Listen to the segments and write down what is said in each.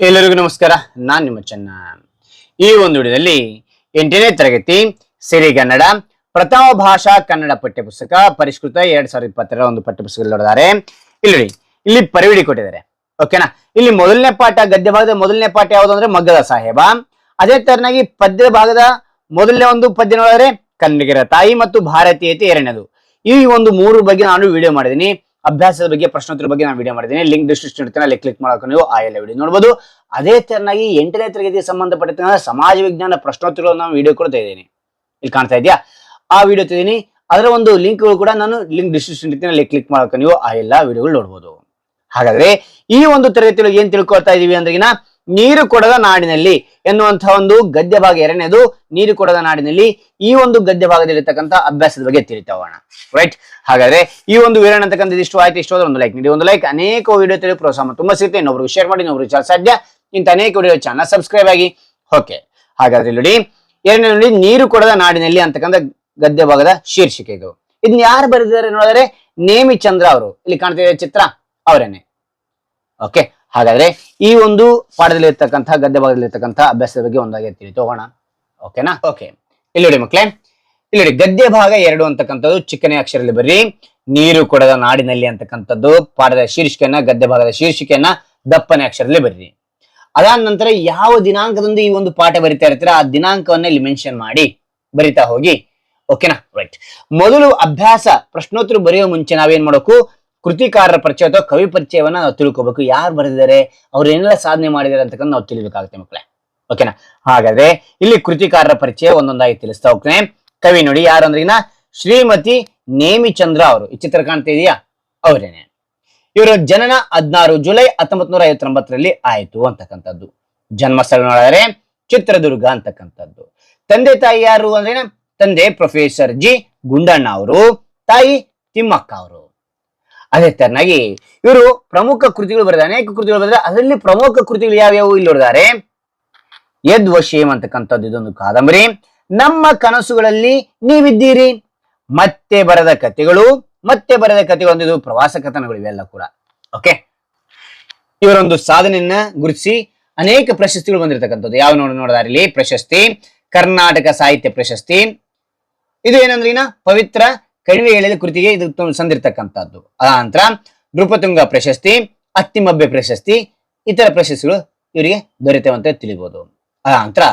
ಎಲ್ಲರಿಗೂ ನಮಸ್ಕಾರ. ನಾನ್ ನಿಮ್ಮ ಚೆನ್ನ. ಈ ಒಂದು ವಿಡಿಯೋದಲ್ಲಿ ಎಂಟನೇ ತರಗತಿ ಸಿರಿಗನ್ನಡ ಪ್ರಥಮ ಭಾಷಾ ಕನ್ನಡ ಪಠ್ಯಪುಸ್ತಕ ಪರಿಷ್ಕೃತ ಎರಡ್ ಸಾವಿರದ ಇಪ್ಪತ್ತರ ಒಂದು ಪಠ್ಯಪುಸ್ತಕ ನೋಡಿದ್ದಾರೆ ಇಲ್ಲಿ ಇಲ್ಲಿ ಪರಿವಿಡಿ ಕೊಟ್ಟಿದ್ದಾರೆ. ಓಕೆನಾ ಇಲ್ಲಿ ಮೊದಲನೇ ಪಾಠ ಗದ್ಯ ಭಾಗದ ಮೊದಲನೇ ಪಾಠ ಯಾವುದು ಅಂದ್ರೆ ಮಗ್ಗದ ಸಾಹೇಬ. ಅದೇ ತರನಾಗಿ ಪದ್ಯ ಭಾಗದ ಮೊದಲನೇ ಒಂದು ಪದ್ಯ ನೋಡಿದ್ರೆ ಕನ್ನಡಿಗರ ತಾಯಿ ಮತ್ತು ಭಾರತೀಯತೆ ಎರಡನೇದು. ಈ ಒಂದು ಮೂರು ಬಗ್ಗೆ ನಾನು ವಿಡಿಯೋ ಮಾಡಿದ್ದೀನಿ. ಅಭ್ಯಾಸದ ಬಗ್ಗೆ, ಪ್ರಶ್ನೋತ್ತರ ಬಗ್ಗೆ ನಾನು ವಿಡಿಯೋ ಮಾಡಿದ್ದೀನಿ. ಲಿಂಕ್ ಡಿಸ್ಕ್ರಿಪ್ಷನ್ ಇರ್ತೀನಿ ಅಲ್ಲಿ ಕ್ಲಿಕ್ ಮಾಡೋಕೆ ನೀವು ಆ ಎಲ್ಲ ವಿಡಿಯೋ ನೋಡ್ಬೋದು. ಅದೇ ತರನಾಗಿ ಎಂಟನೇ ತರಗತಿಗೆ ಸಂಬಂಧಪಟ್ಟಂತಹ ಸಮಾಜ ವಿಜ್ಞಾನ ಪ್ರಶ್ನೋತ್ತರಗಳನ್ನು ನಾನು ವಿಡಿಯೋ ಕೊಡ್ತಾ ಇದ್ದೀನಿ ಇಲ್ಲಿ ಕಾಣ್ತಾ ಇದೆಯಾ ಆ ವಿಡಿಯೋ ತಿದ್ದೀನಿ ಅದರ ಒಂದು ಲಿಂಕ್ ಕೂಡ ನಾನು ಲಿಂಕ್ ಡಿಸ್ಕ್ರಿಪ್ಷನ್ ಇರ್ತೀನಿ ಅಲ್ಲಿ ಕ್ಲಿಕ್ ಮಾಡೋಕೆ ನೀವು ಆ ಎಲ್ಲ ವಿಡಿಯೋಗಳು ನೋಡ್ಬೋದು. ಹಾಗಾದ್ರೆ ಈ ಒಂದು ತರಗತಿಯೊಳಗೆ ಏನ್ ತಿಳ್ಕೊಳ್ತಾ ಇದೀವಿ ಅಂದ್ರಿಗಿನ ನೀರು ಕೊಡದ ನಾಡಿನಲ್ಲಿ ಎನ್ನುವಂತಹ ಒಂದು ಗದ್ಯ ಭಾಗ ಎರಡನೇದು, ನೀರು ಕೊಡದ ನಾಡಿನಲ್ಲಿ ಈ ಒಂದು ಗದ್ಯ ಭಾಗದಲ್ಲಿರ್ತಕ್ಕಂಥ ಅಭ್ಯಾಸದ ಬಗ್ಗೆ ತಿಳಿತಾ ಹೋಗೋಣ ರೈಟ್ ಹಾಗಾದ್ರೆ ಈ ಒಂದು ವಿವರಣೆ ಅಂತಕ್ಕಂಥ ಇಷ್ಟು ಆಯ್ತು ಇಷ್ಟು ಒಂದು ಲೈಕ್ ನೀಡಿ. ಒಂದು ಲೈಕ್ ಅನೇಕ ವಿಡಿಯೋ ತಿಳಿ ಪ್ರೋತ್ಸಾಹ ತುಂಬಾ ಸಿಗುತ್ತೆ. ಇನ್ನೊಬ್ರಿಗೆ ಶೇರ್ ಮಾಡಿ, ಇನ್ನೊಬ್ರಿಗೆ ಚಾಲ್ ಸಾಧ್ಯ. ಇಂಥ ಅನೇಕ ವಿಡಿಯೋ ಚಾನಲ್ ಸಬ್ಸ್ಕ್ರೈಬ್ ಆಗಿ. ಓಕೆ ಹಾಗಾದ್ರೆ ನೋಡಿ ಎರಡನೇ ನೋಡಿ, ನೀರು ಕೊಡದ ನಾಡಿನಲ್ಲಿ ಅಂತಕ್ಕಂಥ ಗದ್ಯ ಭಾಗದ ಶೀರ್ಷಿಕೆ ಇದು. ಇದನ್ನ ಯಾರು ಬರೆದಿದ್ದಾರೆ ನೋಡಿದ್ರೆ ನೇಮಿ ಚಂದ್ರ ಅವರು. ಇಲ್ಲಿ ಕಾಣ್ತಿದ್ದಾರೆ ಚಿತ್ರ ಅವರೇನೆ. ಓಕೆ ಹಾಗಾದ್ರೆ ಈ ಒಂದು ಪಾಠದಲ್ಲಿ ಇರ್ತಕ್ಕಂಥ ಗದ್ಯ ಭಾಗದಲ್ಲಿ ಇರ್ತಕ್ಕಂಥ ಅಭ್ಯಾಸದ ಬಗ್ಗೆ ಒಂದಾಗಿ ತಿಳಿತು ಹೋಗೋಣ ಓಕೆನಾ? ಓಕೆ. ಇಲ್ಲಿ ನೋಡಿ ಮಕ್ಳೇ, ಇಲ್ಲಿ ನೋಡಿ ಗದ್ಯ ಭಾಗ ಎರಡು ಅಂತಕ್ಕಂಥದ್ದು ಚಿಕ್ಕನೇ ಅಕ್ಷರದಲ್ಲಿ ಬರ್ರಿ. ನೀರು ಕೊಡದ ನಾಡಿನಲ್ಲಿ ಅಂತಕ್ಕಂಥದ್ದು ಪಾಠದ ಶೀರ್ಷಿಕೆಯನ್ನ, ಗದ್ಯ ಭಾಗದ ಶೀರ್ಷಿಕೆಯನ್ನ ದಪ್ಪನೆ ಅಕ್ಷರದಲ್ಲಿ ಬರ್ರಿ. ಅದಾದ ನಂತರ ಯಾವ ದಿನಾಂಕದಂದು ಈ ಒಂದು ಪಾಠ ಬರಿತಾ ಇರ್ತೀರ ಆ ದಿನಾಂಕವನ್ನ ಇಲ್ಲಿ ಮೆನ್ಷನ್ ಮಾಡಿ ಬರಿತಾ ಹೋಗಿ. ಓಕೆನಾ? ರೈಟ್ ಮೊದಲು ಅಭ್ಯಾಸ, ಪ್ರಶ್ನೋತ್ತರ ಬರೆಯೋ ಮುಂಚೆ ನಾವೇನ್ ಮಾಡಬೇಕು ಕೃತಿಕಾರರ ಪರಿಚಯ ಅಥವಾ ಕವಿ ಪರಿಚಯವನ್ನ ನಾವು ತಿಳ್ಕೋಬೇಕು. ಯಾರು ಬರೆದಿದ್ದಾರೆ ಅವ್ರು ಏನೆಲ್ಲ ಸಾಧನೆ ಮಾಡಿದ್ದಾರೆ ಅಂತಕ್ಕಂಥ ನಾವು ತಿಳಿಬೇಕಾಗುತ್ತೆ ಮಕ್ಕಳೇ. ಓಕೆನಾ ಹಾಗಾದ್ರೆ ಇಲ್ಲಿ ಕೃತಿಕಾರರ ಪರಿಚಯ ಒಂದೊಂದಾಗಿ ತಿಳಿಸ್ತಾ ಹೋಗ್ತೇನೆ. ಕವಿ ನೋಡಿ ಯಾರು ಅಂದ್ರೆ ಶ್ರೀಮತಿ ನೇಮಿಚಂದ್ರ ಅವರು. ಈ ಚಿತ್ರ ಕಾಣ್ತಾ ಇದೆಯಾ? ಅವರೇನೆ. ಇವರ ಜನನ ಹದಿನಾರು ಜುಲೈ ಹತ್ತೊಂಬತ್ ನೂರ ಐವತ್ತೊಂಬತ್ತರಲ್ಲಿ ಆಯ್ತು ಅಂತಕ್ಕಂಥದ್ದು. ಜನ್ಮಸ್ಥಳ ನೋಡಿದ್ರೆ ಚಿತ್ರದುರ್ಗ ಅಂತಕ್ಕಂಥದ್ದು. ತಂದೆ ತಾಯಿ ಯಾರು ಅಂದ್ರೆ ತಂದೆ ಪ್ರೊಫೆಸರ್ ಜಿ ಗುಂಡಣ್ಣ ಅವರು. ತಾಯಿ ತಿಮ್ಮಕ್ಕ ಅವರು. ಅದೇ ತರನಾಗಿ ಇವರು ಪ್ರಮುಖ ಕೃತಿಗಳು ಬರೆದ, ಅನೇಕ ಕೃತಿಗಳು ಬರೆದ, ಅದರಲ್ಲಿ ಪ್ರಮುಖ ಕೃತಿಗಳು ಯಾವ್ಯಾವು ಇಲ್ಲಿ ನೋಡಿದ್ದಾರೆ ಯದ್ವಶೇಮ್ ಅಂತಕ್ಕಂಥದ್ದು, ಇದೊಂದು ಕಾದಂಬರಿ. ನಮ್ಮ ಕನಸುಗಳಲ್ಲಿ ನೀವಿದ್ದೀರಿ, ಮತ್ತೆ ಬರೆದ ಕಥೆಗಳು, ಮತ್ತೆ ಬರೆದ ಕಥೆಗಳು ಇದು ಪ್ರವಾಸ ಕಥನಗಳು ಇವೆಲ್ಲ ಕೂಡ. ಓಕೆ ಇವರೊಂದು ಸಾಧನೆಯನ್ನ ಗುರುತಿಸಿ ಅನೇಕ ಪ್ರಶಸ್ತಿಗಳು ಬಂದಿರತಕ್ಕಂಥದ್ದು. ಯಾವ ನೋಡಿ, ನೋಡಿದಾರೆ ಇಲ್ಲಿ? ಪ್ರಶಸ್ತಿ. ಕರ್ನಾಟಕ ಸಾಹಿತ್ಯ ಪ್ರಶಸ್ತಿ. ಇದು ಏನಂದ್ರೆ ಪವಿತ್ರ ಕಣಿವೆ ಎಳೆದ ಕೃತಿಗೆ ಇದು ಸಂದಿರ್ತಕ್ಕಂಥದ್ದು. ಆ ನಂತರ ನೃಪತುಂಗ ಪ್ರಶಸ್ತಿ, ಅತ್ತಿಮಬ್ಬೆ ಪ್ರಶಸ್ತಿ, ಇತರ ಪ್ರಶಸ್ತಿಗಳು ಇವರಿಗೆ ದೊರೆತವೆ ಅಂತ ತಿಳಿಬಹುದು ಆ ನಂತರ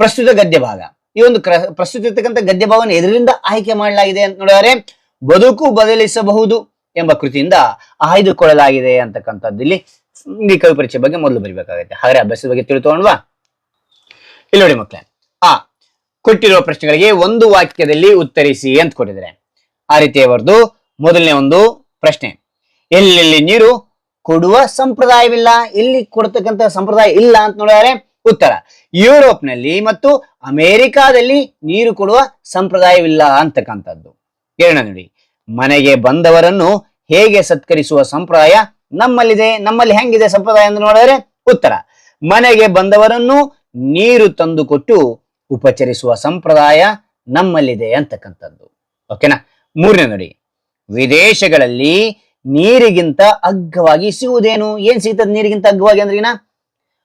ಪ್ರಸ್ತುತ ಗದ್ಯ ಭಾಗ ಈ ಒಂದು ಪ್ರಸ್ತುತ ಇರ್ತಕ್ಕಂಥ ಗದ್ಯ ಭಾಗವನ್ನು ಎದರಿಂದ ಆಯ್ಕೆ ಮಾಡಲಾಗಿದೆ ಅಂತ ನೋಡಿದರೆ ಬದುಕು ಬದಲಿಸಬಹುದು ಎಂಬ ಕೃತಿಯಿಂದ ಆಯ್ದುಕೊಳ್ಳಲಾಗಿದೆ ಅಂತಕ್ಕಂಥದ್ದು. ಇಲ್ಲಿ ಈ ಕವಿ ಪರಿಚಯ ಬಗ್ಗೆ ಮೊದಲು ಬರಿಬೇಕಾಗುತ್ತೆ. ಹಾಗೆ ಅಭ್ಯಾಸದ ಬಗ್ಗೆ ತಿಳ್ಕೊಂಡ್ವಾ ಇಲ್ಲಿ ನೋಡಿ ಮಕ್ಕಳೇ, ಆ ಕೊಟ್ಟಿರುವ ಪ್ರಶ್ನೆಗಳಿಗೆ ಒಂದು ವಾಕ್ಯದಲ್ಲಿ ಉತ್ತರಿಸಿ ಅಂತ ಕೊಟ್ಟಿದ್ದಾರೆ. ಆ ರೀತಿ ಅವರದು ಮೊದಲನೇ ಒಂದು ಪ್ರಶ್ನೆ. ಎಲ್ಲೆಲ್ಲಿ ನೀರು ಕೊಡುವ ಸಂಪ್ರದಾಯವಿಲ್ಲ, ಎಲ್ಲಿ ಕೊಡ್ತಕ್ಕಂತ ಸಂಪ್ರದಾಯ ಇಲ್ಲ ಅಂತ ನೋಡಿದರೆ ಉತ್ತರ. ಯುರೋಪ್ನಲ್ಲಿ ಮತ್ತು ಅಮೆರಿಕಾದಲ್ಲಿ ನೀರು ಕೊಡುವ ಸಂಪ್ರದಾಯವಿಲ್ಲ ಅಂತಕ್ಕಂಥದ್ದು. ಎರಡನೇ ನೋಡಿ, ಮನೆಗೆ ಬಂದವರನ್ನು ಹೇಗೆ ಸತ್ಕರಿಸುವ ಸಂಪ್ರದಾಯ ನಮ್ಮಲ್ಲಿದೆ, ನಮ್ಮಲ್ಲಿ ಹೆಂಗಿದೆ ಸಂಪ್ರದಾಯ ಅಂತ ನೋಡಿದರೆ ಉತ್ತರ. ಮನೆಗೆ ಬಂದವರನ್ನು ನೀರು ತಂದುಕೊಟ್ಟು ಉಪಚರಿಸುವ ಸಂಪ್ರದಾಯ ನಮ್ಮಲ್ಲಿದೆ ಅಂತಕ್ಕಂಥದ್ದು. ಓಕೆನಾ? ಮೂರನೇ ನೋಡಿ. ವಿದೇಶಗಳಲ್ಲಿ ನೀರಿಗಿಂತ ಅಗ್ಗವಾಗಿ ಸಿಗುವುದೇನು? ಏನ್ ಸಿಗ್ತದೆ ನೀರಿಗಿಂತ ಅಗ್ಗವಾಗಿ ಅಂದ್ರಿಗಿನ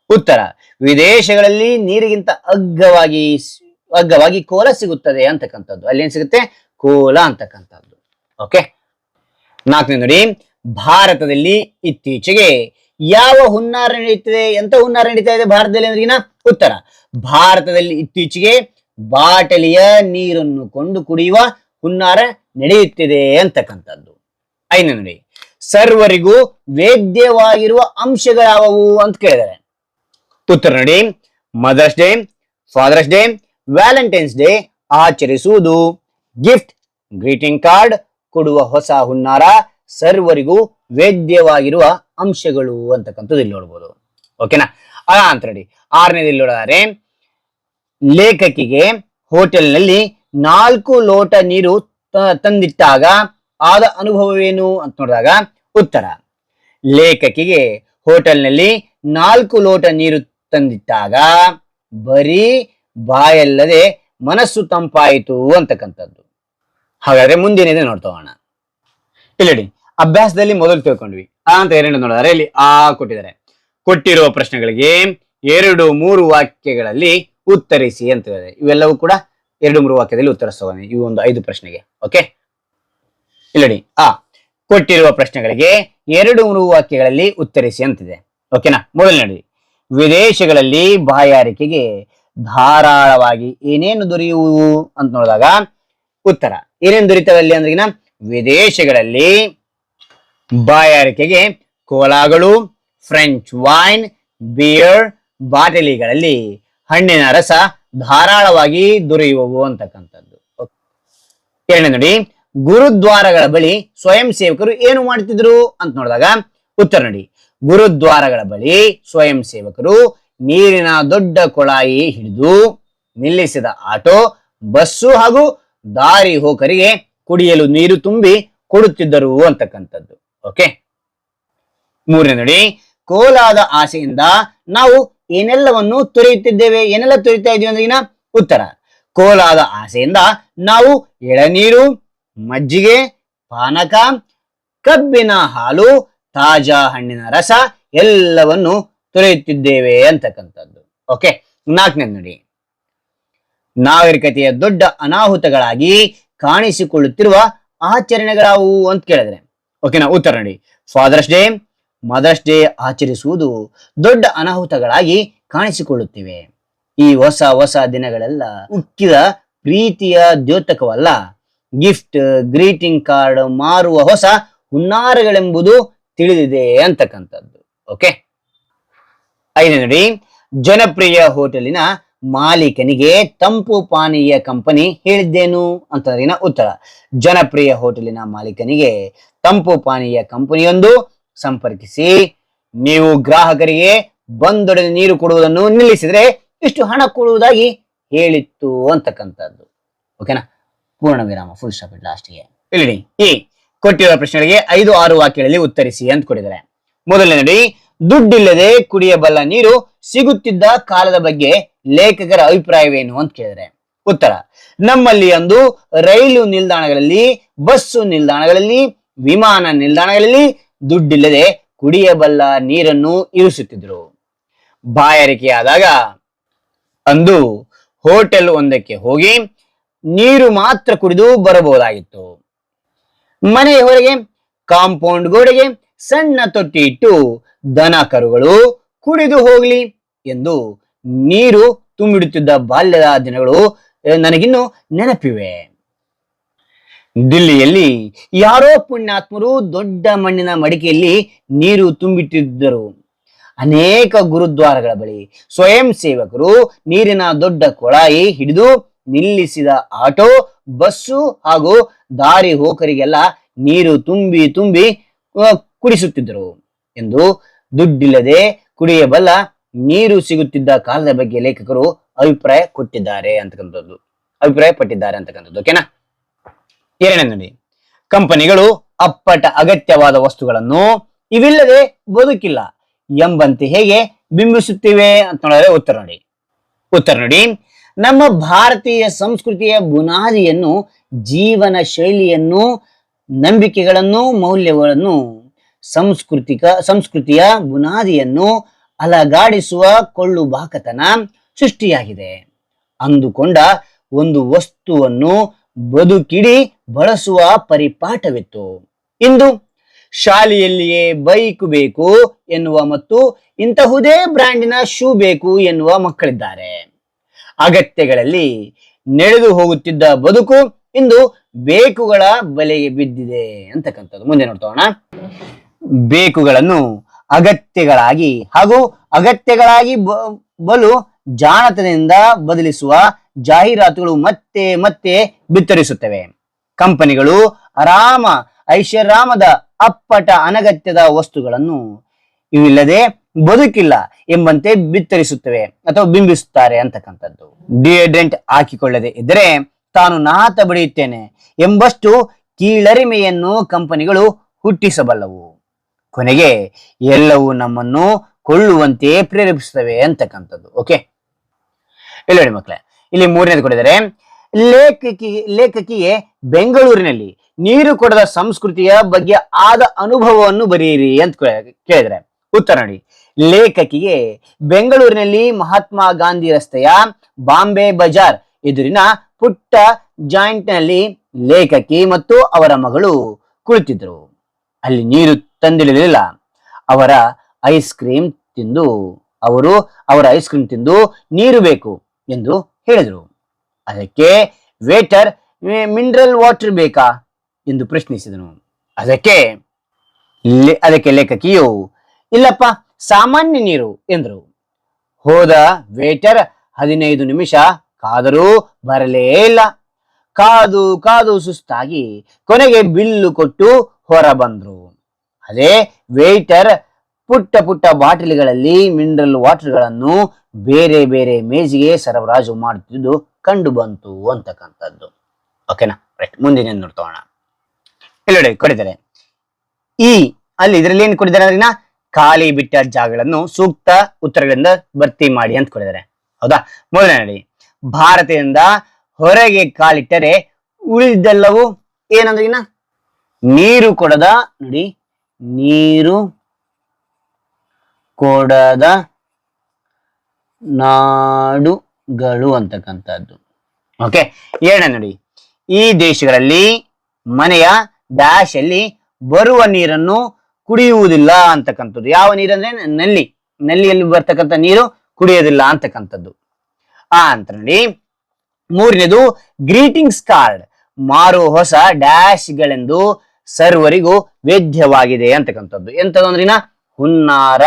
ಉತ್ತರ. ವಿದೇಶಗಳಲ್ಲಿ ನೀರಿಗಿಂತ ಅಗ್ಗವಾಗಿ ಅಗ್ಗವಾಗಿ ಕೋಲ ಸಿಗುತ್ತದೆ ಅಂತಕ್ಕಂಥದ್ದು. ಅಲ್ಲಿ ಏನ್ ಸಿಗುತ್ತೆ? ಕೋಲ ಅಂತಕ್ಕಂಥದ್ದು. ಓಕೆ ನಾಲ್ಕನೇ ನೋಡಿ. ಭಾರತದಲ್ಲಿ ಇತ್ತೀಚೆಗೆ ಯಾವ ಹುನ್ನಾರ ನಡೀತಿದೆ? ಎಂತ ಹುನ್ನಾರ ನಡೀತಾ ಇದೆ ಭಾರತದಲ್ಲಿ ಅಂದ್ರಿಗಿನ ಉತ್ತರ. ಭಾರತದಲ್ಲಿ ಇತ್ತೀಚೆಗೆ ಬಾಟಲಿಯ ನೀರನ್ನು ಕೊಂಡು ಕುಡಿಯುವ ಹುನ್ನಾರ ನಡೆಯುತ್ತಿದೆ ಅಂತಕ್ಕಂಥದ್ದು. ನೋಡಿ, ಸರ್ವರಿಗೂ ವೇದ್ಯವಾಗಿರುವ ಅಂಶಗಳಾವವು ಅಂತ ಕೇಳಿದ್ದಾರೆ. ಉತ್ತರ mother's day, father's day, Valentine's day, ಆಚರಿಸುವುದು. ಗಿಫ್ಟ್, ಗ್ರೀಟಿಂಗ್ ಕಾರ್ಡ್, ಕೊಡುವ ಹೊಸ ಹುನ್ನಾರ, ಸರ್ವರಿಗೂ ವೇದ್ಯವಾಗಿರುವ ಅಂಶಗಳು ಅಂತಕ್ಕಂಥದ್ದು ಇಲ್ಲಿ ನೋಡ್ಬೋದು. ಓಕೆನಾ ಆ, ಅಂತ ನೋಡಿ, ಆರನೇದು ಇಲ್ಲಿ ನೋಡಿದರೆ, ಲೇಖಕಿಗೆ ಹೋಟೆಲ್ನಲ್ಲಿ ನಾಲ್ಕು ಲೋಟ ನೀರು ತಂದಿಟ್ಟಾಗ ಆದ ಅನುಭವವೇನು ಅಂತ ನೋಡಿದಾಗ ಉತ್ತರ. ಲೇಖಕಿಗೆ ಹೋಟೆಲ್ನಲ್ಲಿ ನಾಲ್ಕು ಲೋಟ ನೀರು ತಂದಿಟ್ಟಾಗ ಬರೀ ಬಾಯಲ್ಲದೆ ಮನಸ್ಸು ತಂಪಾಯಿತು ಅಂತಕ್ಕಂಥದ್ದು. ಹಾಗಾದ್ರೆ ಮುಂದಿನದೇ ನೋಡ್ತೋಣ ಇಲ್ಲಿ ಅಭ್ಯಾಸದಲ್ಲಿ ಮೊದಲು ತಿಳ್ಕೊಂಡ್ವಿ. ಆ ಅಂತ ಎರಡು ನೋಡಿದ್ರೆ ಇಲ್ಲಿ ಆ ಕೊಟ್ಟಿದ್ದಾರೆ. ಕೊಟ್ಟಿರುವ ಪ್ರಶ್ನೆಗಳಿಗೆ ಎರಡು ಮೂರು ವಾಕ್ಯಗಳಲ್ಲಿ ಉತ್ತರಿಸಿ ಅಂತ ಇದೆ ಇವೆಲ್ಲವೂ ಕೂಡ ಎರಡು ಮೂರು ವಾಕ್ಯದಲ್ಲಿ ಉತ್ತರಿಸೋಣ ಇವು ಒಂದು ಐದು ಪ್ರಶ್ನೆಗೆ. ಓಕೆ ಇಲ್ಲಡಿ ಆ, ಕೊಟ್ಟಿರುವ ಪ್ರಶ್ನೆಗಳಿಗೆ ಎರಡು ಮೂರು ವಾಕ್ಯಗಳಲ್ಲಿ ಉತ್ತರಿಸಿ ಅಂತಿದೆ. ಓಕೆನಾ ಮೊದಲನೇದು ವಿದೇಶಗಳಲ್ಲಿ ಬಾಯಾರಿಕೆಗೆ ಧಾರಾಳವಾಗಿ ಏನೇನು ದೊರೆಯುವು ಅಂತ ನೋಡಿದಾಗ ಉತ್ತರ. ಏನೇನು ದೊರೀತವಲ್ಲಿ ಅಂದ್ರೆ ವಿದೇಶಗಳಲ್ಲಿ ಬಾಯಾರಿಕೆಗೆ ಕೋಲಾಗಳು ಫ್ರೆಂಚ್ ವೈನ್ ಬಿಯರ್ ಬಾಟಲಿಗಳಲ್ಲಿ ಹಣ್ಣಿನ ರಸ ಧಾರಾಳವಾಗಿ ದೊರೆಯುವವು ಅಂತಕ್ಕಂಥದ್ದು. ಎರಡನೇ ನೋಡಿ, ಗುರುದ್ವಾರಗಳ ಬಳಿ ಸ್ವಯಂ ಸೇವಕರು ಏನು ಮಾಡ್ತಿದ್ರು ಅಂತ ನೋಡಿದಾಗ ಉತ್ತರ ನೋಡಿ. ಗುರುದ್ವಾರಗಳ ಬಳಿ ಸ್ವಯಂ ಸೇವಕರು ನೀರಿನ ದೊಡ್ಡ ಕೊಳಾಯಿ ಹಿಡಿದು ನಿಲ್ಲಿಸಿದ ಆಟೋ, ಬಸ್ಸು ಹಾಗೂ ದಾರಿ ಹೋಕರಿಗೆ ಕುಡಿಯಲು ನೀರು ತುಂಬಿ ಕೊಡುತ್ತಿದ್ದರು ಅಂತಕ್ಕಂಥದ್ದು. ಓಕೆ? ಮೂರನೇ ನೋಡಿ ಕೋಲಾದ ಆಸೆಯಿಂದ ನಾವು ಏನೆಲ್ಲವನ್ನು ತೊರೆಯುತ್ತಿದ್ದೇವೆ, ಏನೆಲ್ಲ ತೊರೆಯುತ್ತಾ ಇದೀವಿ ಅಂದ್ರೆ ಉತ್ತರ. ಕೋಲಾದ ಆಸೆಯಿಂದ ನಾವು ಎಳನೀರು, ಮಜ್ಜಿಗೆ, ಪಾನಕ, ಕಬ್ಬಿನ ಹಾಲು, ತಾಜಾ ಹಣ್ಣಿನ ರಸ ಎಲ್ಲವನ್ನು ತೊರೆಯುತ್ತಿದ್ದೇವೆ ಅಂತಕ್ಕಂಥದ್ದು. ಓಕೆ ನಾಲ್ಕನೇ ನೋಡಿ. ನಾಗರಿಕತೆಯ ದೊಡ್ಡ ಅನಾಹುತಗಳಾಗಿ ಕಾಣಿಸಿಕೊಳ್ಳುತ್ತಿರುವ ಆಚರಣೆಗಳಾವು ಅಂತ ಕೇಳಿದ್ರೆ. ಓಕೆನಾ ಉತ್ತರ ನೋಡಿ. ಫಾದರ್ಸ್ ಡೇ ಮದರ್ಸ್ ಡೇ ಆಚರಿಸುವುದು ದೊಡ್ಡ ಅನಾಹುತಗಳಾಗಿ ಕಾಣಿಸಿಕೊಳ್ಳುತ್ತಿವೆ. ಈ ಹೊಸ ಹೊಸ ದಿನಗಳೆಲ್ಲ ಉಕ್ಕಿದ ಪ್ರೀತಿಯ ದ್ಯೋತಕವಲ್ಲ. ಗಿಫ್ಟ್, ಗ್ರೀಟಿಂಗ್ ಕಾರ್ಡ್ ಮಾರುವ ಹೊಸ ಹುನ್ನಾರಗಳೆಂಬುದು ತಿಳಿದಿದೆ ಅಂತಕ್ಕಂಥದ್ದು. ಓಕೆ? ನೋಡಿ. ಜನಪ್ರಿಯ ಹೋಟೆಲಿನ ಮಾಲೀಕನಿಗೆ ತಂಪು ಪಾನೀಯ ಕಂಪನಿ ಹೇಳಿದ್ದೇನು ಅಂತಂದ್ರಿನ ಉತ್ತರ. ಜನಪ್ರಿಯ ಹೋಟೆಲಿನ ಮಾಲೀಕನಿಗೆ ತಂಪು ಪಾನೀಯ ಕಂಪನಿಯೊಂದು ಸಂಪರ್ಕಿಸಿ. ನೀವು ಗ್ರಾಹಕರಿಗೆ ಬಂದೊಡನೆ ನೀರು ಕೊಡುವುದನ್ನು ನಿಲ್ಲಿಸಿದ್ರೆ ಇಷ್ಟು ಹಣ ಕೊಡುವುದಾಗಿ ಹೇಳಿತ್ತು ಅಂತಕ್ಕಂಥದ್ದು. ಓಕೆನಾ ಪೂರ್ಣ ವಿರಾಮ ಫುಲ್ ಸ್ಟಾಪ್ ಲಾಸ್ಟ್ಗೆ ಇಲ್ಲಿ ಈ ಕೊಟ್ಟಿರುವ ಪ್ರಶ್ನೆಗಳಿಗೆ ಐದು ಆರು ವಾಕ್ಯಗಳಲ್ಲಿ ಉತ್ತರಿಸಿ ಅಂತ ಕೊಟ್ಟಿದ್ದಾರೆ. ಮೊದಲನೇ ದುಡ್ಡಿಲ್ಲದೆ ಕುಡಿಯಬಲ್ಲ ನೀರು ಸಿಗುತ್ತಿದ್ದ ಕಾಲದ ಬಗ್ಗೆ ಲೇಖಕರ ಅಭಿಪ್ರಾಯವೇನು ಅಂತ ಕೇಳಿದರೆ. ಉತ್ತರ. ನಮ್ಮಲ್ಲಿ ಅಂದು ರೈಲು ನಿಲ್ದಾಣಗಳಲ್ಲಿ, ಬಸ್ಸು ನಿಲ್ದಾಣಗಳಲ್ಲಿ, ವಿಮಾನ ನಿಲ್ದಾಣಗಳಲ್ಲಿ ದುಡ್ಡಿಲ್ಲದೆ ಕುಡಿಯಬಲ್ಲ ನೀರನ್ನು ಇರಿಸುತ್ತಿದ್ರು ಬಾಯಾರಿಕೆಯಾದಾಗ ಅಂದು ಹೋಟೆಲ್ ಒಂದಕ್ಕೆ ಹೋಗಿ ನೀರು ಮಾತ್ರ ಕುಡಿದು ಬರಬಹುದಾಗಿತ್ತು. ಮನೆಯ ಹೊರಗೆ ಕಾಂಪೌಂಡ್ ಗೋಡೆಗೆ ಸಣ್ಣ ತೊಟ್ಟಿ ಇಟ್ಟು ದನ ಕರುಗಳು ಕುಡಿದು ಹೋಗ್ಲಿ ಎಂದು ನೀರು ತುಂಬಿಡುತ್ತಿದ್ದ ಬಾಲ್ಯದ ದಿನಗಳು ನನಗಿನ್ನು ನೆನಪಿವೆ. ದಿಲ್ಲಿಯಲ್ಲಿ ಯಾರೋ ಪುಣ್ಯಾತ್ಮರು ದೊಡ್ಡ ಮಣ್ಣಿನ ಮಡಿಕೆಯಲ್ಲಿ ನೀರು ತುಂಬಿಟ್ಟಿದ್ದರು. ಅನೇಕ ಗುರುದ್ವಾರಗಳ ಬಳಿ ಸ್ವಯಂ ಸೇವಕರು ನೀರಿನ ದೊಡ್ಡ ಕೊಳಾಯಿ ಹಿಡಿದು ನಿಲ್ಲಿಸಿದ ಆಟೋ, ಬಸ್ಸು ಹಾಗೂ ದಾರಿ ಹೋಕರಿಗೆಲ್ಲ ನೀರು ತುಂಬಿ ತುಂಬಿ ಕುಡಿಸುತ್ತಿದ್ದರು ಎಂದು ದುಡ್ಡಿಲ್ಲದೆ ಕುಡಿಯಬಲ್ಲ ನೀರು ಸಿಗುತ್ತಿದ್ದ ಕಾಲದ ಬಗ್ಗೆ ಲೇಖಕರು ಅಭಿಪ್ರಾಯ ಕೊಟ್ಟಿದ್ದಾರೆ ಅಂತಕ್ಕಂಥದ್ದು. ಅಭಿಪ್ರಾಯ ಪಟ್ಟಿದ್ದಾರೆ ಅಂತಕ್ಕಂಥದ್ದು ಓಕೆನಾ ಎರಡನೇ ನೋಡಿ. ಕಂಪನಿಗಳು ಅಪ್ಪಟ ಅಗತ್ಯವಾದ ವಸ್ತುಗಳನ್ನು ಇವಿಲ್ಲದೆ ಬದುಕಿಲ್ಲ ಎಂಬಂತೆ ಹೇಗೆ ಬಿಂಬಿಸುತ್ತಿವೆ ಅಂತ ನೋಡಿದ್ರೆ ಉತ್ತರ ನೋಡಿ. ಉತ್ತರ ನೋಡಿ, ನಮ್ಮ ಭಾರತೀಯ ಸಂಸ್ಕೃತಿಯ ಬುನಾದಿಯನ್ನು, ಜೀವನ ಶೈಲಿಯನ್ನು, ನಂಬಿಕೆಗಳನ್ನು, ಮೌಲ್ಯಗಳನ್ನು, ಸಂಸ್ಕೃತಿಕ, ಸಂಸ್ಕೃತಿಯ ಬುನಾದಿಯನ್ನು ಅಲಗಾಡಿಸುವ ಕೊಳ್ಳು ಬಾಕತನ ಸೃಷ್ಟಿಯಾಗಿದೆ. ಅಂದುಕೊಂಡ ಒಂದು ವಸ್ತುವನ್ನು ಬದುಕಿಡಿ ಬಳಸುವ ಪರಿಪಾಠವಿತ್ತು. ಇಂದು ಶಾಲೆಯಲ್ಲಿಯೇ ಬೈಕ್ ಬೇಕು ಎನ್ನುವ ಮತ್ತು ಇಂತಹುದೇ ಬ್ರ್ಯಾಂಡಿನ ಶೂ ಬೇಕು ಎನ್ನುವ ಮಕ್ಕಳಿದ್ದಾರೆ. ಅಗತ್ಯಗಳಲ್ಲಿ ನಡೆದು ಹೋಗುತ್ತಿದ್ದ ಬದುಕು ಇಂದು ಬೇಕುಗಳ ಬಲೆಗೆ ಬಿದ್ದಿದೆ ಅಂತಕ್ಕಂಥದ್ದು. ಮುಂದೆ ನೋಡ್ತೋಣ. ಬೇಕುಗಳನ್ನು ಅಗತ್ಯಗಳಾಗಿ ಹಾಗೂ ಅಗತ್ಯಗಳಾಗಿ ಬಲು ಜಾಣತನದಿಂದ ಬದಲಿಸುವ ಜಾಹೀರಾತುಗಳು ಮತ್ತೆ ಮತ್ತೆ ಬಿತ್ತರಿಸುತ್ತವೆ. ಕಂಪನಿಗಳು ಆರಾಮ ಐಷಾರಾಮದ ಅಪ್ಪಟ ಅನಗತ್ಯದ ವಸ್ತುಗಳನ್ನು ಇವಿಲ್ಲದೆ ಬದುಕಿಲ್ಲ ಎಂಬಂತೆ ಬಿತ್ತರಿಸುತ್ತವೆ ಅಥವಾ ಬಿಂಬಿಸುತ್ತಾರೆ ಅಂತಕ್ಕಂಥದ್ದು. ಡಿಯೋಡ್ರೆಂಟ್ ಹಾಕಿಕೊಳ್ಳದೆ ಇದ್ದರೆ ತಾನು ನಾತ ಬಡಿಯುತ್ತೇನೆ ಎಂಬಷ್ಟು ಕೀಳರಿಮೆಯನ್ನು ಕಂಪನಿಗಳು ಹುಟ್ಟಿಸಬಲ್ಲವು. ಕೊನೆಗೆ ಎಲ್ಲವೂ ನಮ್ಮನ್ನು ಕೊಳ್ಳುವಂತೆ ಪ್ರೇರೇಪಿಸುತ್ತವೆ ಅಂತಕ್ಕಂಥದ್ದು. ಓಕೆ ಇಲ್ಲಿ ನೋಡಿ ಮಕ್ಕಳೇ ಇಲ್ಲಿ ಮೂರನೇದು ಕೊಟ್ಟಿದ್ದಾರೆ. ಲೇಖಕಿ ಲೇಖಕಿಗೆ ಬೆಂಗಳೂರಿನಲ್ಲಿ ನೀರು ಕೊಡದ ಸಂಸ್ಕೃತಿಯ ಬಗ್ಗೆ ಆದ ಅನುಭವವನ್ನು ಬರೆಯಿರಿ ಅಂತ ಕೇಳಿದ್ರೆ ಉತ್ತರ ನೋಡಿ. ಲೇಖಕಿಗೆ ಬೆಂಗಳೂರಿನಲ್ಲಿ ಮಹಾತ್ಮ ಗಾಂಧಿ ರಸ್ತೆಯ ಬಾಂಬೆ ಬಜಾರ್ ಎದುರಿನ ಪುಟ್ಟ ಜಾಯಿಂಟ್ನಲ್ಲಿ ಲೇಖಕಿ ಮತ್ತು ಅವರ ಮಗಳು ಕುಳಿತಿದ್ರು ಅಲ್ಲಿ ನೀರು ತಂದಿರಲಿಲ್ಲ ಅವರ ಐಸ್ ಕ್ರೀಮ್ ತಿಂದು, ಅವರು ಅವರ ಐಸ್ ಕ್ರೀಮ್ ತಿಂದು ನೀರು ಬೇಕು. ಎಂದು ಹೇಳಿದರು. ಅದಕ್ಕೆ ವೇಟರ್ ಮಿನರಲ್ ವಾಟರ್ ಬೇಕಾ? ಎಂದು ಪ್ರಶ್ನಿಸಿದನು. ಅದಕ್ಕೆ ಅದಕ್ಕೆ ಲೇಖಕಿಯು, ಇಲ್ಲಪ್ಪ, ಸಾಮಾನ್ಯ ನೀರು, ಎಂದರು. ಹೋದ ವೇಟರ್ ಹದಿನೈದು ನಿಮಿಷ, ಕಾದರೂ ಬರಲೇ ಇಲ್ಲ. ಕಾದು ಕಾದು ಸುಸ್ತಾಗಿ ಕೊನೆಗೆ ಬಿಲ್ಲು ಕೊಟ್ಟು ಹೊರ ಬಂದ್ರು ಅದೇ ವೇಟರ್ ಪುಟ್ಟ ಪುಟ್ಟ ಬಾಟಲಿಗಳಲ್ಲಿ ಮಿನರಲ್ ವಾಟರ್ಗಳನ್ನು ಬೇರೆ ಬೇರೆ ಮೇಜಿಗೆ ಸರಬರಾಜು ಮಾಡುತ್ತಿದ್ದು ಕಂಡು ಬಂತು ಅಂತಕ್ಕಂಥದ್ದು ಓಕೆನಾ ರೈಟ್ ಮುಂದಿನ ನೋಡ್ತೋಣ ಇಲ್ಲಿ ನೋಡಿ ಕೊಡಿದ್ದಾರೆ ಈ, ಅಲ್ಲಿ ಇದರಲ್ಲಿ ಏನ್ ಕೊಡಿದಾರೆ ಅಂದ್ರೆ ಖಾಲಿ ಬಿಟ್ಟ ಜಾಗಗಳನ್ನು ಸೂಕ್ತ ಉತ್ತರಗಳಿಂದ ಭರ್ತಿ ಮಾಡಿ ಅಂತ ಕೊಟ್ಟಿದ್ದಾರೆ. ಹೌದಾ? ಮೊದಲನೇ ನೋಡಿ ಭಾರತದಿಂದ ಹೊರಗೆ ಕಾಲಿಟ್ಟರೆ ಉಳಿದೆಲ್ಲವೂ ಏನಂದ್ರೆ ನೀರು ಕೊಡದ, ನೋಡಿ, ನೀರು ಕೊಡದ ನಾಡುಗಳು ಅಂತಕ್ಕಂಥದ್ದು. ಓಕೆ ಎರಡನೇ ನೋಡಿ. ಈ ದೇಶಗಳಲ್ಲಿ, ಮನೆಯ ಡ್ಯಾಶ್ ಅಲ್ಲಿ ಬರುವ ನೀರನ್ನು ಕುಡಿಯುವುದಿಲ್ಲ ಅಂತಕ್ಕಂಥದ್ದು. ಯಾವ ನೀರಂದ್ರೆ ನಲ್ಲಿ. ನಲ್ಲಿಯಲ್ಲಿ ಬರ್ತಕ್ಕಂಥ ನೀರು ಕುಡಿಯೋದಿಲ್ಲ ಅಂತಕ್ಕಂಥದ್ದು. ಆ ಅಂತ ನೋಡಿ. ಮೂರನೇದು ಗ್ರೀಟಿಂಗ್ಸ್ ಕಾರ್ಡ್ ಮಾರು ಹೊಸ ಡ್ಯಾಶ್ ಗಳೆಂದು ಸರ್ವರಿಗೂ ವೇದ್ಯವಾಗಿದೆ ಅಂತಕ್ಕಂಥದ್ದು. ಎಂತದ್ದು ಅಂದ್ರಿನ ಹುನ್ನಾರ.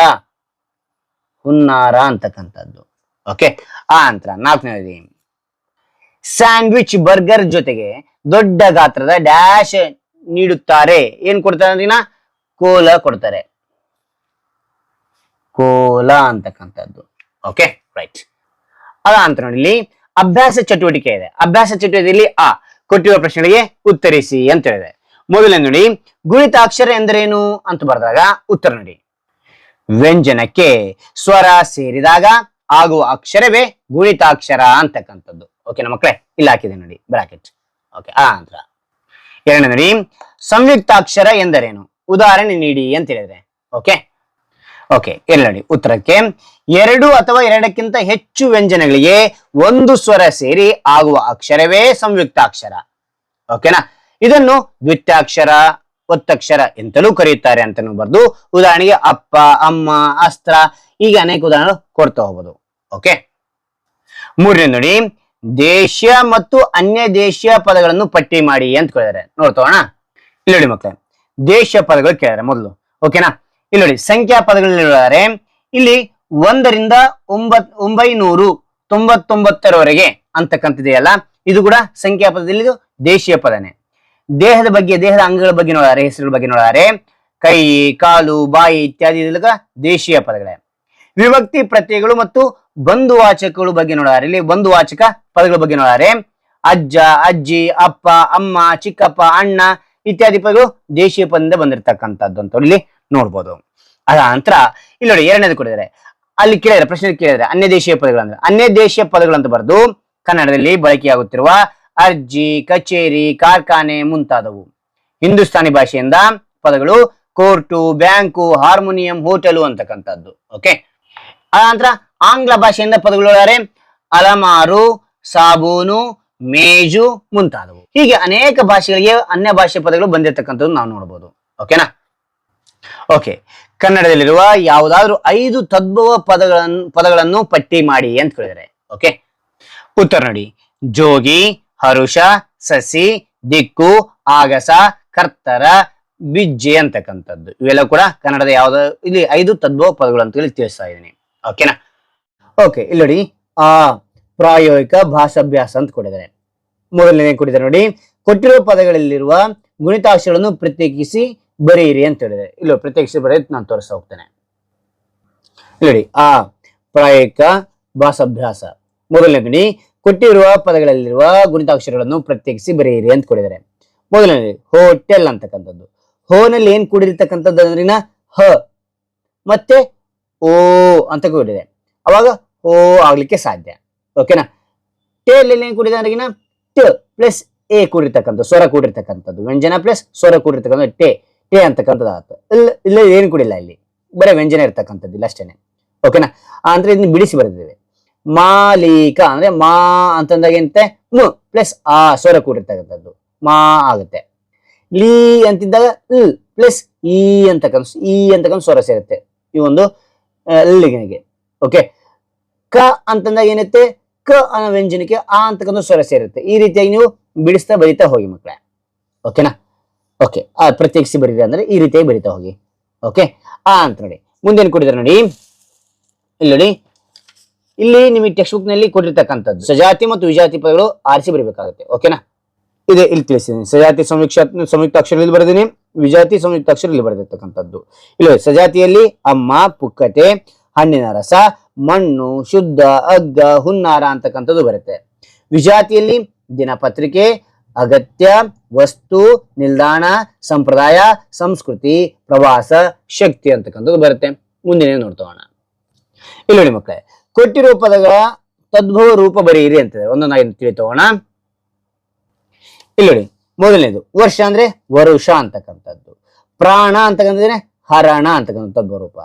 ಹುನ್ನಾರ ಅಂತಕ್ಕಂಥದ್ದು. ಓಕೆ ಆ ನಂತರ ನಾಲ್ಕನೇ ಸ್ಯಾಂಡ್ವಿಚ್ ಬರ್ಗರ್ ಜೊತೆಗೆ ದೊಡ್ಡ ಗಾತ್ರದ ಡ್ಯಾಶ್ ನೀಡುತ್ತಾರೆ. ಏನ್ ಕೊಡ್ತಾರೆ ಅಂದ್ರೆ ಕೋಲ ಕೊಡ್ತಾರೆ. ಕೋಲ ಅಂತಕ್ಕಂಥದ್ದು. ಓಕೆ ರೈಟ್ ಅದ ಅಂತ ನೋಡಿ ಅಭ್ಯಾಸ ಚಟುವಟಿಕೆ ಇದೆ. ಅಭ್ಯಾಸ ಚಟುವಟಿಕೆಯಲ್ಲಿ ಆ, ಕೊಟ್ಟಿರುವ ಪ್ರಶ್ನೆಗಳಿಗೆ ಉತ್ತರಿಸಿ ಅಂತ ಹೇಳಿದೆ. ಮೊದಲನೇ ನೋಡಿ ಗುಣಿತಾಕ್ಷರ ಎಂದರೇನು ಅಂತ ಬರೆದಾಗ ಉತ್ತರ ನೋಡಿ. ವ್ಯಂಜನಕ್ಕೆ ಸ್ವರ ಸೇರಿದಾಗ ಆಗುವ ಅಕ್ಷರವೇ ಗುಣಿತಾಕ್ಷರ ಅಂತಕ್ಕಂಥದ್ದು. ಓಕೆನಾ ಮಕ್ಕಳೇ, ಇಲ್ಲಿ ಹಾಕಿದೆ ನೋಡಿ ಬ್ರಾಕೆಟ್ ಓಕೆ ಆ ಅಂತರ ಎರಡನೇ ನೋಡಿ ಸಂಯುಕ್ತಾಕ್ಷರ ಎಂದರೇನು? ಉದಾಹರಣೆ ನೀಡಿ ಅಂತ ಹೇಳಿದ್ರೆ. ಓಕೆ ಓಕೆ ಇಲ್ಲಿ ನೋಡಿ ಉತ್ತರಕ್ಕೆ, ಎರಡು ಅಥವಾ ಎರಡಕ್ಕಿಂತ ಹೆಚ್ಚು ವ್ಯಂಜನಗಳಿಗೆ ಒಂದು ಸ್ವರ ಸೇರಿ ಆಗುವ ಅಕ್ಷರವೇ ಸಂಯುಕ್ತಾಕ್ಷರ. ಓಕೆನಾ ಇದನ್ನು ದ್ವಿತ್ಯಾಕ್ಷರ ಒತ್ತಕ್ಷರ ಎಂತಲೂ ಕರೆಯುತ್ತಾರೆ ಅಂತಲೂ ಬರ್ದು ಉದಾಹರಣೆಗೆ ಅಪ್ಪ, ಅಮ್ಮ, ಅಸ್ತ್ರ, ಹೀಗೆ ಅನೇಕ ಉದಾಹರಣೆಗಳು ಕೊಡ್ತಾ ಹೋಗ್ಬೋದು. ಓಕೆ ಮೂರನೇ ನೋಡಿ, ದೇಶೀಯ ಮತ್ತು ಅನ್ಯ ದೇಶೀಯ ಪದಗಳನ್ನು ಪಟ್ಟಿ ಮಾಡಿ ಅಂತ ಕೇಳಿದಾರೆ ನೋಡ್ತೋಣ ಇಲ್ಲಿ ನೋಡಿ ಮಕ್ಕಳೇ ದೇಶೀಯ ಪದಗಳು ಕೇಳಿದಾರೆ ಮೊದಲು. ಓಕೆನಾ ಇಲ್ಲಿ ನೋಡಿ, ಸಂಖ್ಯಾ ಪದಗಳಲ್ಲಿ ಹೇಳಿದ್ದಾರೆ ಇಲ್ಲಿ ಒಂದರಿಂದ ಒಂಬತ್, ಒಂಬೈನೂರು, ತೊಂಬತ್ತೊಂಬತ್ತರವರೆಗೆ ಅಂತಕ್ಕಂಥದ್ದೆಯಲ್ಲ ಇದು ಕೂಡ ಸಂಖ್ಯಾ ಪದದಲ್ಲಿ ದೇಶೀಯ ಪದನೇ. ದೇಹದ ಬಗ್ಗೆ, ದೇಹದ ಅಂಗಗಳ ಬಗ್ಗೆ ನೋಡಾರೆ, ಹೆಸರುಗಳ ಬಗ್ಗೆ ನೋಡಾರೆ. ಕೈ, ಕಾಲು, ಬಾಯಿ ಇತ್ಯಾದಿ ದೇಶೀಯ ಪದಗಳೇ. ವಿಭಕ್ತಿ ಪ್ರತ್ಯಯಗಳು ಮತ್ತು ಬಂಧುವಾಚಕಗಳ ಬಗ್ಗೆ ನೋಡಾರೆ. ಇಲ್ಲಿ ಬಂಧುವಾಚಕ ಪದಗಳ ಬಗ್ಗೆ ನೋಡಾರೆ. ಅಜ್ಜ, ಅಜ್ಜಿ, ಅಪ್ಪ, ಅಮ್ಮ, ಚಿಕ್ಕಪ್ಪ, ಅಣ್ಣ ಇತ್ಯಾದಿ ಪದಗಳು ದೇಶೀಯ ಪದದಿಂದ ಬಂದಿರತಕ್ಕಂಥದ್ದು ಅಂತ ಇಲ್ಲಿ ನೋಡ್ಬೋದು. ಅದ ನಂತರ ಇಲ್ಲಿ ನೋಡಿ ಎರಡನೇದು ಕೊಡಿದ್ದಾರೆ ಅಲ್ಲಿ ಕೇಳಿದ್ರೆ ಪ್ರಶ್ನೆ ಕೇಳಿದ್ರೆ ಅನ್ಯ ದೇಶೀಯ ಪದಗಳು ಅಂದ್ರೆ ಅನ್ಯ ದೇಶೀಯ ಪದಗಳು ಅಂತ ಬರೆದು ಕನ್ನಡದಲ್ಲಿ ಬಳಕೆಯಾಗುತ್ತಿರುವ ಅರ್ಜಿ, ಕಚೇರಿ, ಕಾರ್ಖಾನೆ ಮುಂತಾದವು. ಹಿಂದೂಸ್ತಾನಿ ಭಾಷೆಯಿಂದ ಪದಗಳು ಕೋರ್ಟು, ಬ್ಯಾಂಕು, ಹಾರ್ಮೋನಿಯಂ, ಹೋಟೆಲು ಅಂತಕ್ಕಂಥದ್ದು. ಓಕೆ ನಂತರ ಆಂಗ್ಲ ಭಾಷೆಯಿಂದ ಪದಗಳು ಅಲಮಾರು, ಸಾಬೂನು, ಮೇಜು ಮುಂತಾದವು. ಹೀಗೆ ಅನೇಕ ಭಾಷೆಗಳಿಗೆ ಅನ್ಯ ಭಾಷೆ ಪದಗಳು ಬಂದಿರತಕ್ಕಂಥದ್ದು ನಾವು ನೋಡಬಹುದು ಓಕೆನಾ ಓಕೆ ಕನ್ನಡದಲ್ಲಿರುವ ಯಾವುದಾದ್ರೂ ಐದು ತದ್ಭವ ಪದಗಳನ್ನು ಪದಗಳನ್ನು ಪಟ್ಟಿ ಮಾಡಿ ಅಂತ ಕೇಳಿದರೆ. ಓಕೆ ಉತ್ತರ ನೋಡಿ. ಜೋಗಿ ಹರುಷ, ಸಸಿ, ದಿಕ್ಕು, ಆಗಸ, ಕರ್ತರ, ಬಿಜ್ಜೆ ಅಂತಕ್ಕಂಥದ್ದು. ಇವೆಲ್ಲ ಕೂಡ ಕನ್ನಡದ ಯಾವ್ದು ಇಲ್ಲಿ ಐದು ತದ್ಭವ ಪದಗಳು ಅಂತ ಹೇಳಿ ತಿಳಿಸ್ತಾ ಇದ್ದೀನಿ. ಓಕೆನಾ ಓಕೆ ಇಲ್ಲಿ ನೋಡಿ, ಆ, ಪ್ರಾಯೋಗಿಕ ಭಾಷಾಭ್ಯಾಸ ಅಂತ ಕೊಟ್ಟಿದ್ದಾರೆ. ಮೊದಲನೇ ಕೊಟ್ಟಿದ್ದಾರೆ ನೋಡಿ ಕೊಟ್ಟಿರುವ ಪದಗಳಲ್ಲಿರುವ ಗುಣಿತಾಶಗಳನ್ನು ಪ್ರತ್ಯೇಕಿಸಿ ಬರೆಯಿರಿ ಅಂತ ಹೇಳಿದೆ ಇಲ್ಲ, ಪ್ರತ್ಯೇಕಿಸಿ ಬರೆಯೋದು ನಾನು ತೋರಿಸ್ತಾ ಹೋಗ್ತೇನೆ. ನೋಡಿ, ಆ, ಪ್ರಾಯೋಗಿಕ ಭಾಷಾಭ್ಯಾಸ. ಮೊದಲನೇ ಕೊಟ್ಟಿರುವ ಪದಗಳಲ್ಲಿರುವ ಗುಣಿತಾಕ್ಷರಗಳನ್ನು ಪ್ರತ್ಯೇಕಿಸಿ ಬರೆಯಿರಿ ಅಂತ ಕೊಡಿದರೆ ಮೊದಲನೇದು ಹೋಟೆಲ್ ಅಂತಕ್ಕಂಥದ್ದು. ಹೋನಲ್ಲಿ ಏನ್ ಕೂಡಿರ್ತಕ್ಕಂಥದ್ದು ಅಂದ್ರಿನ ಹ. ಮತ್ತೆ, ಓ ಅಂತ ಕೂಡಿದೆ. ಅವಾಗ ಓ ಆಗ್ಲಿಕ್ಕೆ ಸಾಧ್ಯ. ಓಕೆನಾ ಟೇಲಲ್ಲಿ ಏನ್ ಕೂಡಿದೆ ಅಂದ್ರಿಗಿನ ಟ ಪ್ಲಸ್ ಎ ಕೂಡಿರ್ತಕ್ಕಂಥದ್ದು, ಸ್ವರ ಕೂಡಿರ್ತಕ್ಕಂಥದ್ದು. ವ್ಯಂಜನ ಪ್ಲಸ್ ಸ್ವರ ಕೂಡಿರ್ತಕ್ಕಂಥ ಟೆ. ಟೆ ಅಂತಕ್ಕಂಥದ್ದು ಆತು ಇಲ್ಲ ಇಲ್ಲ, ಏನು ಕೂಡಿಲ್ಲ ಇಲ್ಲಿ. ಬರೀ ವ್ಯಂಜನ ಇರ್ತಕ್ಕಂಥದ್ದು ಇಲ್ಲ ಅಷ್ಟೇನೆ. ಓಕೆನಾ ಅಂದ್ರೆ ಇದನ್ನ ಬಿಡಿಸಿ ಬರೆದಿದ್ದೇವೆ. ಮಾಲೀಕ ಅಂದ್ರೆ ಮಾ ಅಂತಂದಾಗ ಏನಂತೆ ಮು ಪ್ಲಸ್ ಆ ಸ್ವರ ಕೂಡಿರ್ತಕ್ಕಂಥದ್ದು. ಮಾ ಆಗುತ್ತೆ. ಲೀ ಅಂತಿದ್ದಾಗ ಲ್ ಪ್ಲಸ್ ಈ ಅಂತಕ್ಕಂಥ ಈ ಅಂತಕ್ಕಂಥ ಸ್ವರ ಸೇರುತ್ತೆ. ಈ ಒಂದು ಲಿಗಿನಿಗೆ. ಓಕೆ ಕ ಅಂತಂದಾಗ ಏನತ್ತೆ ಕ ಅನ್ನೋ ವ್ಯಂಜನಕ್ಕೆ ಆ ಅಂತಕ್ಕಂಥ ಸ್ವರ ಸೇರುತ್ತೆ. ಈ ರೀತಿಯಾಗಿ ನೀವು ಬಿಡಿಸ್ತಾ ಬರಿತಾ ಹೋಗಿ ಮಕ್ಕಳೇ ಓಕೆನಾ ಓಕೆ ಆ ಪ್ರತ್ಯೇಕಿಸಿ ಬರೀರಿ ಅಂದ್ರೆ ಈ ರೀತಿಯಾಗಿ ಬರಿತಾ ಹೋಗಿ. ಓಕೆ ಆ ಅಂತ ನೋಡಿ. ಮುಂದೇನು ಕೊಟ್ಟಿದ್ದಾರೆ ನೋಡಿ? ಇಲ್ಲಿ ನೋಡಿ. ಇಲ್ಲಿ ನಿಮಗೆ ಟೆಕ್ಸ್ಟ್ ಬುಕ್ನಲ್ಲಿ ಕೊಟ್ಟಿರ್ತಕ್ಕಂಥದ್ದು. ಸಜಾತಿ ಮತ್ತು ವಿಜಾತಿ ಪದಗಳು ಆರಿಸಿ ಬರಬೇಕಾಗುತ್ತೆ. ಓಕೆನಾ ಇದೆ, ಇಲ್ಲಿ ತಿಳಿಸಿದ್ದೀನಿ. ಸಜಾತಿ ಸಂಯುಕ್ಷ ಸಂಯುಕ್ತ ಅಕ್ಷರದಲ್ಲಿ ಬರೆದಿನಿ ವಿಜಾತಿ ಸಂಯುಕ್ತ ಅಕ್ಷರದಲ್ಲಿ ಬರೆದಿರ್ತಕ್ಕಂಥದ್ದು. ಇಲ್ಲಿ, ಸಜಾತಿಯಲ್ಲಿ ಅಮ್ಮ, ಪುಕ್ಕತೆ, ಹಣ್ಣಿನ ರಸ, ಮಣ್ಣು, ಶುದ್ಧ ಅಗ್ಗ ಹುನ್ನಾರ ಅಂತಕ್ಕಂಥದ್ದು ಬರುತ್ತೆ. ವಿಜಾತಿಯಲ್ಲಿ ದಿನಪತ್ರಿಕೆ, ಅಗತ್ಯ, ವಸ್ತು, ನಿಲ್ದಾಣ, ಸಂಪ್ರದಾಯ, ಸಂಸ್ಕೃತಿ, ಪ್ರವಾಸ, ಶಕ್ತಿ ಅಂತಕ್ಕಂಥದ್ದು ಬರುತ್ತೆ. ಮುಂದಿನ ನೋಡ್ತೋಣ ಇಲ್ಲಿ ನೋಡಿ ಮಕ್ಕಳೇ ಕೊಟ್ಟಿರುವ ಪದಗಳ ತದ್ಭವ ರೂಪ ಬರೆಯಿರಿ ಅಂತಿದೆ ಒಂದೊಂದಾಗಿ ತಿಳಿತೋಣ ಇಲ್ಲಿ ನೋಡಿ, ಮೊದಲನೇದು, ವರ್ಷ ಅಂದ್ರೆ ವರುಷ ಅಂತಕ್ಕಂಥದ್ದು. ಪ್ರಾಣ ಅಂತಕ್ಕಂಥದ್ರೆ ಹರಣ ಅಂತಕ್ಕಂಥ ತದ್ಭವ ರೂಪ.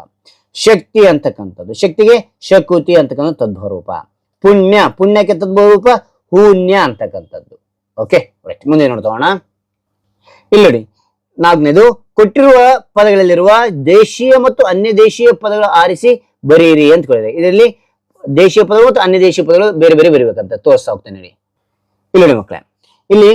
ಶಕ್ತಿ ಅಂತಕ್ಕಂಥದ್ದು. ಶಕ್ತಿಗೆ ಶಕುತಿ ಅಂತಕ್ಕಂಥ ತದ್ಭವ ರೂಪ. ಪುಣ್ಯ, ಪುಣ್ಯಕ್ಕೆ ತದ್ಭವ ರೂಪ, ಹೂನ್ಯ ಅಂತಕ್ಕಂಥದ್ದು. ಓಕೆ ರೈಟ್ ಮುಂದೆ ನೋಡ್ತೋಣ ಇಲ್ಲಿ ನೋಡಿ, ನಾಲ್ಕನೇದು, ಕೊಟ್ಟಿರುವ ಪದಗಳಲ್ಲಿರುವ ದೇಶೀಯ ಮತ್ತು ಅನ್ಯ ದೇಶೀಯ ಪದಗಳು ಆರಿಸಿ ಬರೆಯಿರಿ ಅಂತ ಹೇಳಿದೆ. ಇದರಲ್ಲಿ ದೇಶೀಯ ಪದಗಳು ಮತ್ತು ಅನ್ಯ ದೇಶೀಯ ಪದಗಳು ಬೇರೆ ಬೇರೆ ಬರೀಬೇಕಂತ ತೋರಿಸ್ತಾ ಹೋಗ್ತೇನೆ ನೋಡಿ. ಇಲ್ಲಿ ನೋಡಿ ಮಕ್ಕಳೇ ಇಲ್ಲಿ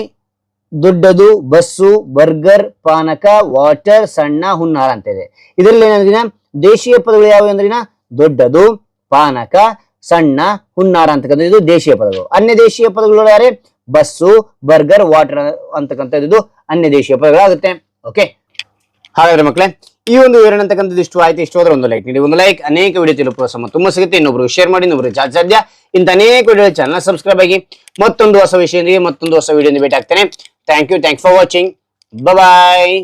ದೊಡ್ಡದು, ಬಸ್ಸು, ಬರ್ಗರ್, ಪಾನಕ, ವಾಟರ್, ಸಣ್ಣ, ಹುನ್ನಾರ ಅಂತ ಇದೆ. ಇದರಲ್ಲಿ ಏನಂದ್ರೆ ದೇಶೀಯ ಪದಗಳು ಯಾವುವು ಅಂದ್ರೆ ದೊಡ್ಡದು, ಪಾನಕ, ಸಣ್ಣ, ಹುನ್ನಾರ ಅಂತಕ್ಕಂಥದ್ದು ಇದು ದೇಶೀಯ ಪದಗಳು. ಅನ್ಯ ದೇಶೀಯ ಪದಗಳು ಯಾರೇ? ಬಸ್ಸು, ಬರ್ಗರ್, ವಾಟರ್ ಅಂತಕ್ಕಂಥದ್ದು ಅನ್ಯ ದೇಶೀಯ ಪದಗಳಾಗುತ್ತೆ. ಓಕೆ? ಹಾಗಾದ್ರೆ ಮಕ್ಕಳೇ ಈ ಒಂದು ವಿವರಣೆ ಅಂತಕ್ಕಂಥದ್ದು ಇಷ್ಟು ಆಯ್ತು, ಇಷ್ಟು ಹೋದ್ರೆ ಒಂದು ಲೈಕ್ ನೀಡಿ. ಒಂದು ಲೈಕ್ ಅನೇಕ ವಿಡಿಯೋ ತಲುಪುವ ಸಮ ತುಂಬ ಸಿಗುತ್ತೆ. ಇನ್ನೊಬ್ರು ಶೇರ್ ಮಾಡಿ, ಇನ್ನೊಬ್ರು ಜಾಧ್ಯ ಇಂತ ಅನೇಕ ವಿಡಿಯೋ ಚಾನಲ್ ಸಬ್ಸ್ಕ್ರೈಬ್ ಆಗಿ ಮತ್ತೊಂದು ಹೊಸ ವಿಷಯದೊಂದಿಗೆ ಮತ್ತೊಂದು ಹೊಸ ವಿಡಿಯೋ ಭೇಟಿ ಆಗ್ತೇನೆ thank you thank for watching bye